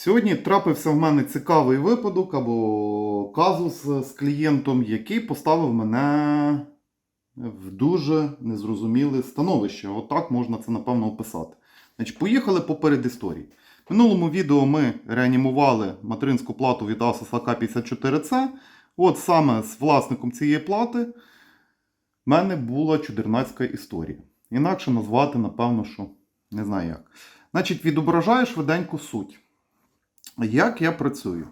Сьогодні трапився в мене цікавий випадок або казус з клієнтом, який поставив мене в дуже незрозуміле становище. Отак можна це напевно описати. Значить, поїхали по передісторії. В минулому відео ми реанімували материнську плату від Asus AK54C. От саме з власником цієї плати в мене була чудернацька історія. Інакше назвати, напевно, що не знаю як. Значить, відображаю швиденьку суть. Як я працюю?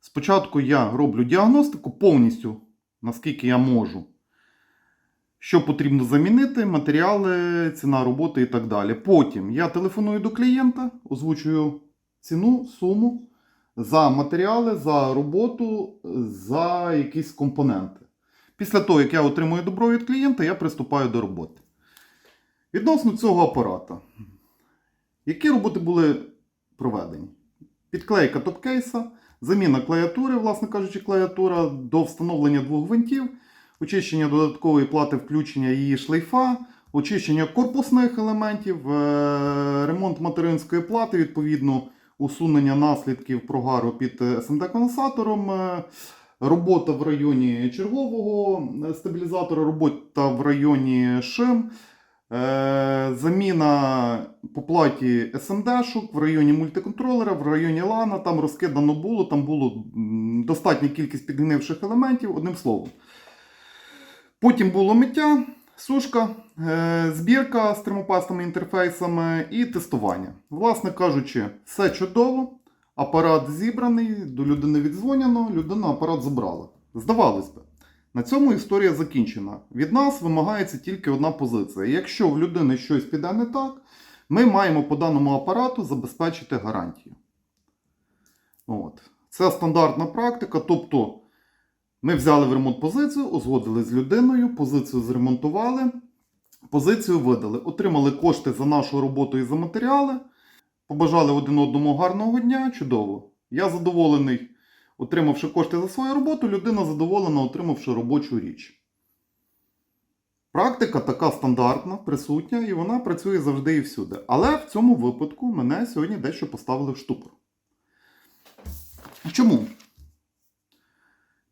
Спочатку я роблю діагностику повністю, наскільки я можу. Що потрібно замінити, матеріали, ціна роботи і так далі. Потім я телефоную до клієнта, озвучую ціну, суму за матеріали, за роботу, за якісь компоненти. Після того, як я отримую добро від клієнта, я приступаю до роботи. Відносно цього апарата, які роботи були проведені? Підклейка топкейса, заміна клавіатури, власне кажучи, клавіатура до встановлення двох гвинтів, очищення додаткової плати включення її шлейфа, очищення корпусних елементів, е, ремонт материнської плати, відповідно, усунення наслідків прогару під SMD-конденсатором, е, робота в районі чергового е, стабілізатора, робота в районі шим. Е, Заміна по платі SMD-шок в районі мультиконтролера, в районі LAN, там розкидано було, там було достатня кількість підгнивших елементів, одним словом. Потім було миття, сушка, е, збірка з термопастами інтерфейсами і тестування. Власне кажучи, все чудово. Апарат зібраний, до людини віддзвонено, людина апарат забрала. Здавалось би. На цьому історія закінчена. Від нас вимагається тільки одна позиція. Якщо в людини щось піде не так, ми маємо по даному апарату забезпечити гарантію. От. Це стандартна практика. Тобто ми взяли в ремонт позицію, узгодили з людиною, позицію зремонтували, позицію видали, отримали кошти за нашу роботу і за матеріали, побажали один одному гарного дня. Чудово. Я задоволений. Отримавши кошти за свою роботу, людина задоволена, отримавши робочу річ. Практика така стандартна, присутня, і вона працює завжди і всюди. Але в цьому випадку мене сьогодні дещо поставили в штупор. Чому?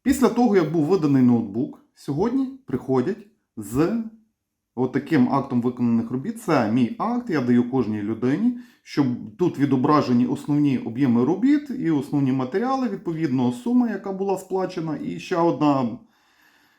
Після того, як був виданий ноутбук, сьогодні приходять з отаким актом виконаних робіт. Це мій акт, я даю кожній людині, щоб тут відображені основні об'єми робіт і основні матеріали, відповідно, сума, яка була сплачена, і ще, одна,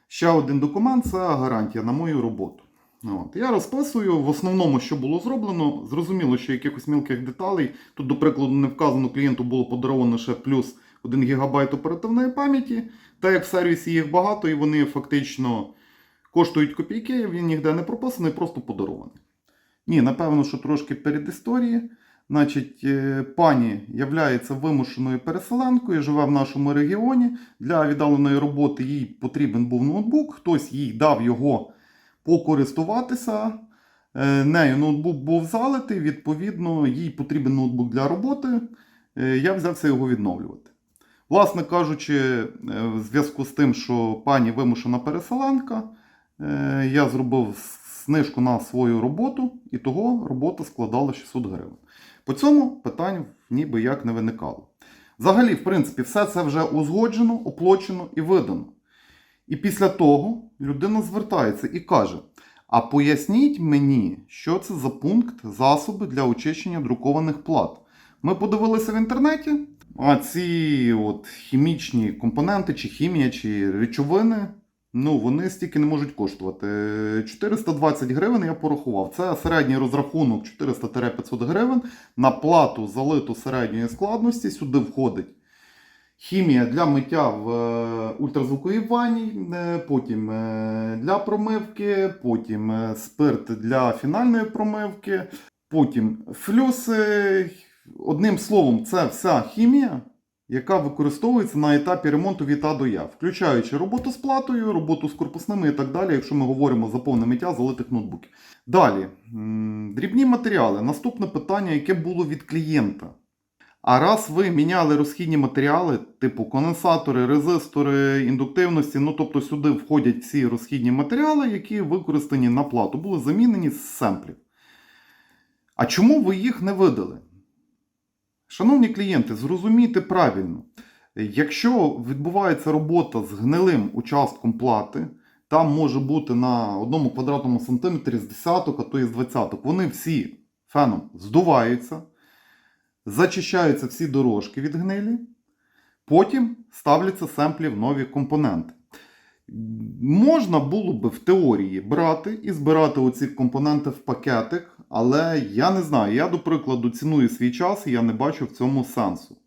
ще один документ це гарантія на мою роботу. От. Я розписую в основному, що було зроблено. Зрозуміло, що якихось мілких деталей. Тут, до прикладу, не вказано, клієнту було подаровано ще плюс 1 ГБ оперативної пам'яті. Так як в сервісі їх багато, і вони фактично коштують копійки, він ніде не прописаний, просто подарований. Ні, напевно, що трошки перед історії. Значить, е, пані являється вимушеною переселенкою, живе в нашому регіоні. Для віддаленої роботи їй потрібен був ноутбук, хтось їй дав його покористуватися. Е, Нею ноутбук був залитий, відповідно, їй потрібен ноутбук для роботи. Е, Я взявся його відновлювати. Власне кажучи, в зв'язку з тим, що пані вимушена переселенка, я зробив знижку на свою роботу, і того робота складала 600 гривень. По цьому питань ніби як не виникало. Взагалі, в принципі, все це вже узгоджено, оплачено і видано. І після того людина звертається і каже: А поясніть мені, що це за пункт засоби для очищення друкованих плат. Ми подивилися в інтернеті, а ці от хімічні компоненти, чи хімія, чи речовини, ну вони стільки не можуть коштувати. 420 гривень я порахував. Це середній розрахунок 400-500 гривень на плату залиту середньої складності. Сюди входить хімія для миття в е, ультразвуковій ванні, е, потім е, для промивки, потім спирт для фінальної промивки, потім флюси. Одним словом, це вся хімія, яка використовується на етапі ремонту від А до Я, включаючи роботу з платою, роботу з корпусними і так далі, якщо ми говоримо за повне миття залитих ноутбуків. Далі, дрібні матеріали. Наступне питання, яке було від клієнта. А раз ви міняли розхідні матеріали, типу конденсатори, резистори, індуктивності, ну тобто сюди входять всі розхідні матеріали, які використані на плату, були замінені з семплів. А чому ви їх не видали? Шановні клієнти, зрозумійте правильно. Якщо відбувається робота з гнилим участком плати, там може бути на одному квадратному сантиметрі з десяток, а то і з двадцяток. Вони всі феном здуваються, зачищаються всі дорожки від гнилі, потім ставляться семплі в нові компоненти. Можна було би в теорії брати і збирати оці компоненти в пакетик, але я не знаю. Я, до прикладу, ціную свій час і я не бачу в цьому сенсу.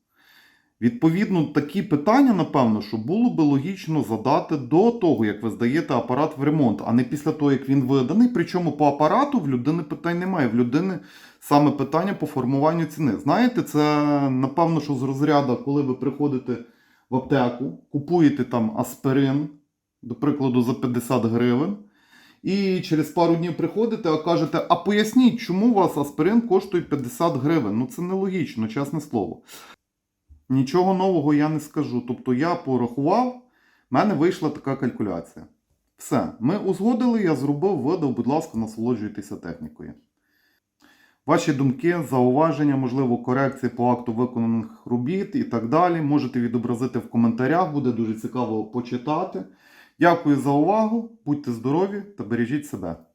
Відповідно, такі питання, напевно, що було би логічно задати до того, як ви здаєте апарат в ремонт, а не після того, як він виданий. Причому по апарату в людини питань немає. В людини саме питання по формуванню ціни. Знаєте, це напевно, що з розряду, коли ви приходите в аптеку, купуєте там аспирин, до прикладу, за 50 гривень. І через пару днів приходите, а кажете, а поясніть, чому у вас аспирин коштує 50 гривень? Ну це нелогічно, чесне слово. Нічого нового я не скажу. Тобто я порахував, в мене вийшла така калькуляція. Все, ми узгодили, я зробив, видав, будь ласка, насолоджуйтеся технікою. Ваші думки, зауваження, можливо, корекції по акту виконаних робіт і так далі. Можете відобразити в коментарях, буде дуже цікаво почитати. Дякую за увагу, будьте здорові та бережіть себе.